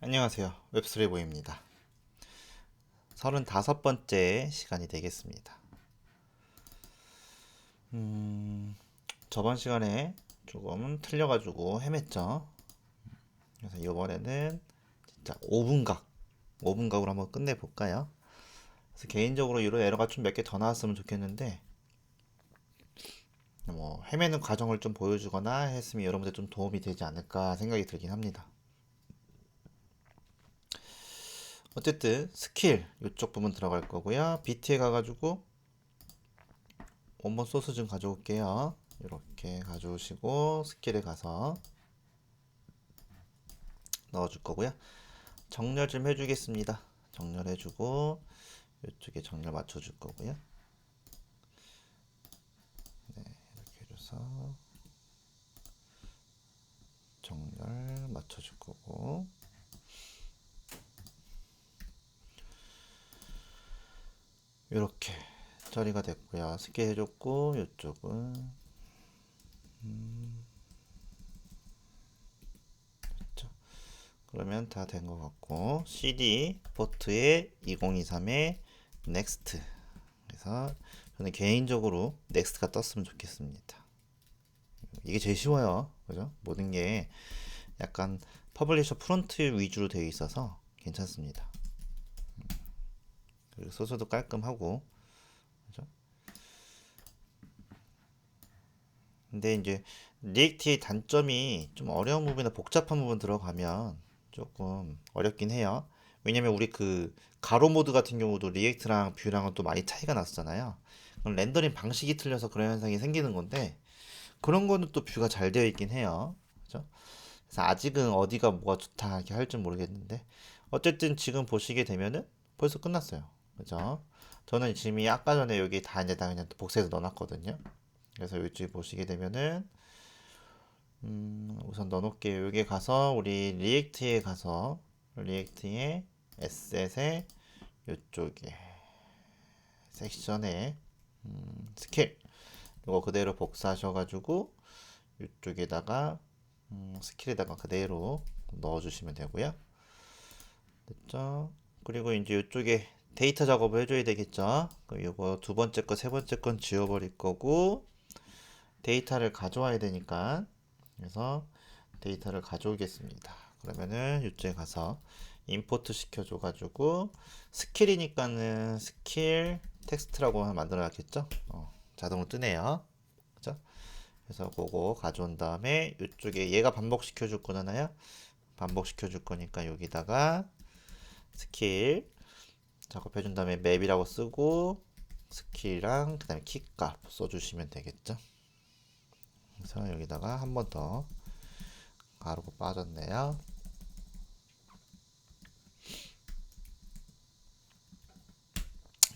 안녕하세요. 웹스레보입니다. 35번째 시간이 되겠습니다. 음, 저번 시간에 조금 틀려가지고 헤맸죠. 그래서 이번에는 진짜 5분각, 5분각으로 한번 끝내볼까요? 그래서 개인적으로 이런 에러가 좀 몇 개 더 나왔으면 좋겠는데, 뭐, 헤매는 과정을 좀 보여주거나 했으면 여러분들 좀 도움이 되지 않을까 생각이 들긴 합니다. 어쨌든 스킬 이쪽 부분 들어갈 거고요. BT에 가가지고 원본 소스 좀 가져올게요. 이렇게 가져오시고 스킬에 가서 넣어줄 거고요. 정렬 좀 해주겠습니다. 정렬해주고 이쪽에 정렬 맞춰줄 거고요. 네, 이렇게 해줘서 정렬 맞춰줄 거고. 이렇게 처리가 됐고요. 스케 해줬고 이쪽은 음. 그러면 다 된 것 같고 CD 포트에 2023에 넥스트 그래서 저는 개인적으로 넥스트가 떴으면 좋겠습니다. 이게 제일 쉬워요. 그죠? 모든 게 약간 퍼블리셔 프론트 위주로 되어 있어서 괜찮습니다. 그리고 소스도 깔끔하고 그죠? 근데 이제 리액트의 단점이 좀 어려운 부분이나 복잡한 부분 들어가면 조금 어렵긴 해요. 왜냐면 우리 그 가로 모드 같은 경우도 리액트랑 뷰랑은 또 많이 차이가 났잖아요. 그럼 렌더링 방식이 틀려서 그런 현상이 생기는 건데 그런 거는 또 뷰가 잘 되어 있긴 해요. 그죠? 그래서 아직은 어디가 뭐가 좋다 이렇게 할지 모르겠는데 어쨌든 지금 보시게 되면은 벌써 끝났어요. 그죠? 저는 지금 아까 전에 여기 다 이제 다 그냥 복사해서 넣어놨거든요. 그래서 이쪽에 보시게 되면은 음, 우선 넣어놓을게요. 여기 가서 우리 리액트에 가서 리액트의 에셋에 이쪽에 섹션에 음, 스킬 이거 그대로 복사하셔가지고 이쪽에다가 음, 스킬에다가 그대로 넣어주시면 되고요. 됐죠? 그리고 이제 이쪽에 데이터 작업을 해줘야 되겠죠. 이거 두 번째 거, 세 번째 건 지워버릴 거고 데이터를 가져와야 되니까 그래서 데이터를 가져오겠습니다. 그러면은 이쪽에 가서 임포트 시켜줘가지고 스킬이니까는 스킬 텍스트라고 만들어놨겠죠. 어, 자동으로 뜨네요. 그죠? 그래서 그거 가져온 다음에 이쪽에 얘가 반복시켜 줄 거잖아요. 반복시켜 줄 거니까 여기다가 스킬 작업해 준 다음에 맵이라고 쓰고 스킬이랑 그 다음에 키값 써주시면 되겠죠? 그래서 여기다가 한 번 더 가루가 빠졌네요.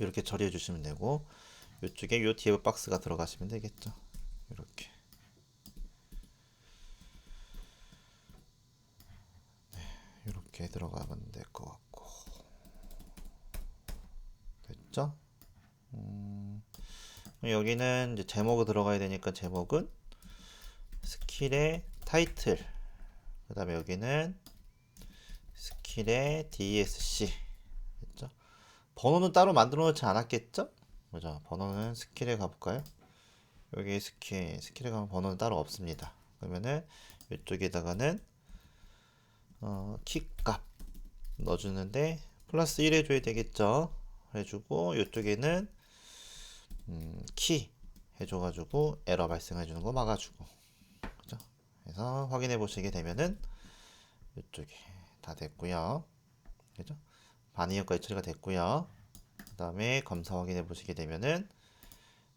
이렇게 처리해 주시면 되고 이쪽에 요 디브 박스가 들어가시면 되겠죠? 이렇게 네, 이렇게 들어가면 될 것 같고 됐죠? 음, 여기는 이제 제목이 들어가야 되니까 제목은 스킬의 타이틀 그 다음에 여기는 스킬의 DSC 됐죠? 번호는 따로 만들어 놓지 않았겠죠? 그죠? 번호는 스킬에 가볼까요? 여기 스킬, 스킬에 가면 번호는 따로 없습니다. 그러면은 이쪽에다가는 어, 키값 넣어주는데 플러스 1 해줘야 되겠죠? 해주고 이쪽에는 음, 키 해줘가지고 에러 발생해주는 거 막아주고 그죠? 그래서 확인해 보시게 되면은 이쪽에 다 됐고요 그죠? 반이역까지 처리가 됐고요 그 다음에 검사 확인해 보시게 되면은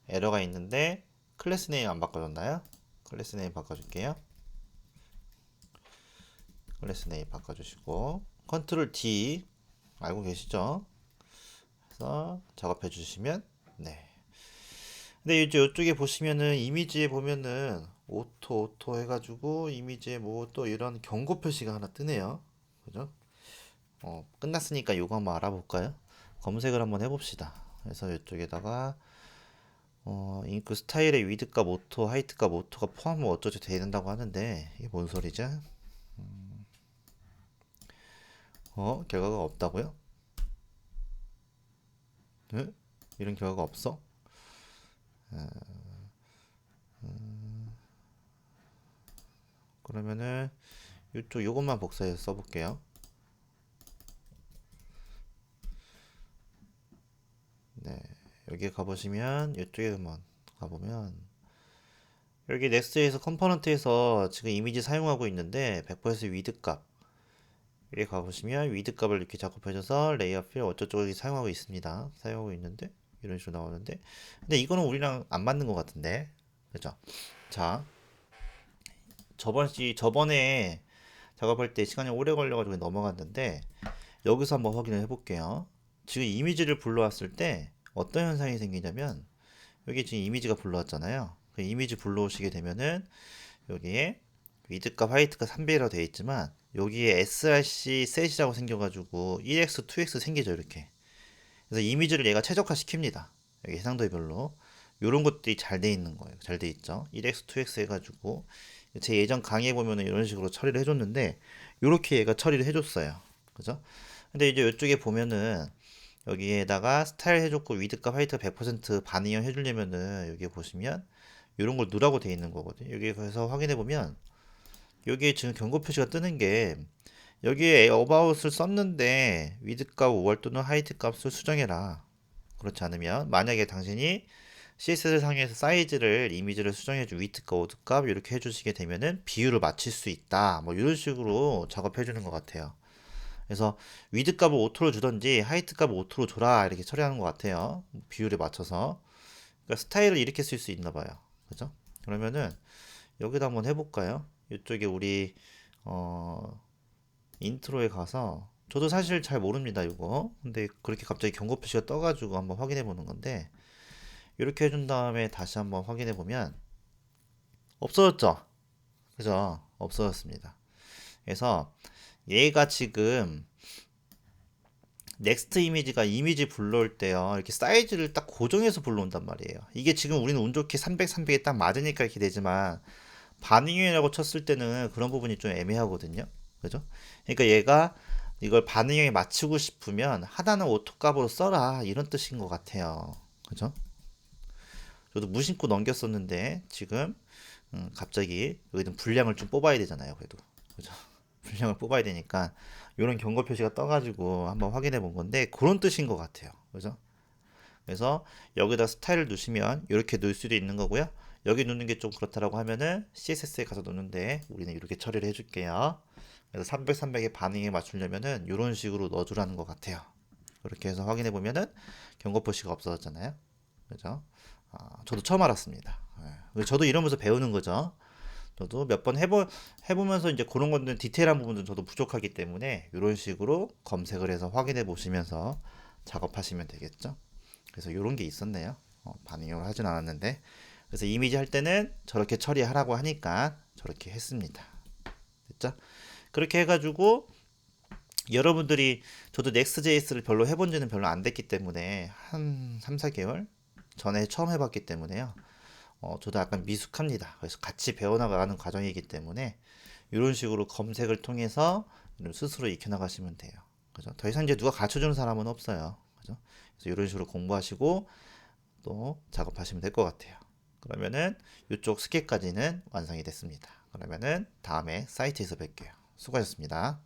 에러가 있는데 클래스 네임 안 바꿔줬나요? 클래스 네임 바꿔줄게요 클래스 네임 바꿔주시고 컨트롤 D 알고 계시죠? 해서 작업해 주시면 네. 근데 이제 이쪽에 보시면은 이미지에 보면은 오토 오토 해가지고 이미지에 뭐 또 이런 경고 표시가 하나 뜨네요. 그죠? 어, 끝났으니까 이거 한번 알아볼까요? 검색을 한번 해봅시다. 그래서 이쪽에다가 어, 잉크 스타일의 위드값 오토, 하이트값 오토가 포함하면 어쩌지 된다고 하는데 이게 뭔 소리죠? 음, 어? 결과가 없다고요? 네? 이런 결과가 없어? 어, 음, 그러면은 이쪽 요것만 복사해서 써볼게요. 네, 여기 가보시면 이쪽에 한번 가보면 여기 넥스트에서 컴포넌트에서 지금 이미지 사용하고 있는데 100% 위드 값 여기 가보시면 위드 값을 이렇게 작업해줘서 레이어 필 어쩌고저쩌고 사용하고 있습니다. 사용하고 있는데 이런 식으로 나오는데 근데 이거는 우리랑 안 맞는 것 같은데 그죠? 자 저번 시 저번에 작업할 때 시간이 오래 걸려가지고 넘어갔는데 여기서 한번 확인을 해볼게요. 지금 이미지를 불러왔을 때 어떤 현상이 생기냐면 여기 지금 이미지가 불러왔잖아요. 그 이미지 불러오시게 되면은 여기에 위드값 화이트값 3배라고 되어 있지만 여기에 src 셋이라고 생겨가지고 1x, 2x 생기죠 이렇게. 그래서 이미지를 얘가 최적화 시킵니다. 여기 해상도별로 이런 것들이 잘 돼 있는 거예요. 잘 돼 있죠. 1x, 2x 해가지고 제 예전 강의에 보면은 이런 식으로 처리를 해줬는데 이렇게 얘가 처리를 해줬어요. 그죠? 근데 이제 이쪽에 보면은 여기에다가 스타일 해줬고 위드값 화이트 100% 반응형 해주려면은 여기 보시면 이런 걸 누라고 돼 있는 거거든요. 여기 가서 확인해 보면 여기에 지금 경고 표시가 뜨는 게 여기에 about을 썼는데 위드값 5월 또는 하이트 값을 수정해라. 그렇지 않으면 만약에 당신이 CSS 상에서 사이즈를 이미지를 수정해준 위트값, 오드값 이렇게 해주시게 되면은 비율을 맞출 수 있다. 뭐 이런 식으로 작업해 주는 것 같아요. 그래서 위드 값을 5토로 주던지 하이트 값을 5토로 줘라 이렇게 처리하는 것 같아요. 비율에 맞춰서. 그러니까 스타일을 이렇게 쓸 수 있나 봐요. 그죠? 그러면은 여기다 한번 해볼까요? 이쪽에 우리 어 인트로에 가서 저도 사실 잘 모릅니다 이거. 근데 그렇게 갑자기 경고 표시가 떠가지고 한번 확인해 보는 건데 이렇게 해준 다음에 다시 한번 확인해 보면 없어졌죠? 그죠? 없어졌습니다. 그래서 얘가 지금 넥스트 이미지가 이미지 불러올 때요. 이렇게 사이즈를 딱 고정해서 불러온단 말이에요. 이게 지금 우리는 운 좋게 300, 300에 딱 맞으니까 이렇게 되지만 반응형이라고 쳤을 때는 그런 부분이 좀 애매하거든요 그죠 그러니까 얘가 이걸 반응형에 맞추고 싶으면 하나는 오토값으로 써라 이런 뜻인 것 같아요 그죠 저도 무심코 넘겼었는데 지금 음, 갑자기 여기는 분량을 좀 뽑아야 되잖아요 그래도 그죠 분량을 뽑아야 되니까 이런 경고 표시가 떠가지고 한번 확인해 본 건데 그런 뜻인 것 같아요. 그죠? 그래서 여기다 스타일을 두시면 이렇게 넣을 수도 있는 거고요. 여기 넣는 게 좀 그렇다라고 하면은 CSS에 가서 넣는데 우리는 이렇게 처리를 해줄게요. 그래서 300, 300의 반응에 맞추려면은 이런 식으로 넣어주라는 것 같아요. 그렇게 해서 확인해 보면은 경고 표시가 없어졌잖아요. 그죠? 아, 저도 처음 알았습니다. 네. 저도 이러면서 배우는 거죠. 저도 몇 번 해보, 해보면서 이제 그런 것들 디테일한 부분도 저도 부족하기 때문에 이런 식으로 검색을 해서 확인해 보시면서 작업하시면 되겠죠. 그래서 이런 게 있었네요. 어, 반응을 하진 않았는데 그래서 이미지 할 때는 저렇게 처리하라고 하니까 저렇게 했습니다. 됐죠? 그렇게 해가지고 여러분들이 저도 넥스트JS를 별로 해본 지는 별로 안 됐기 때문에 한 3, 4개월 전에 처음 해봤기 때문에요. 어, 저도 약간 미숙합니다. 그래서 같이 배워나가는 과정이기 때문에 이런 식으로 검색을 통해서 스스로 익혀나가시면 돼요. 그죠? 더 이상 이제 누가 가르쳐주는 사람은 없어요. 그죠? 그래서 이런 식으로 공부하시고 또 작업하시면 될 것 같아요. 그러면은 이쪽 스케까지는 완성이 됐습니다. 그러면은 다음에 사이트에서 뵐게요. 수고하셨습니다.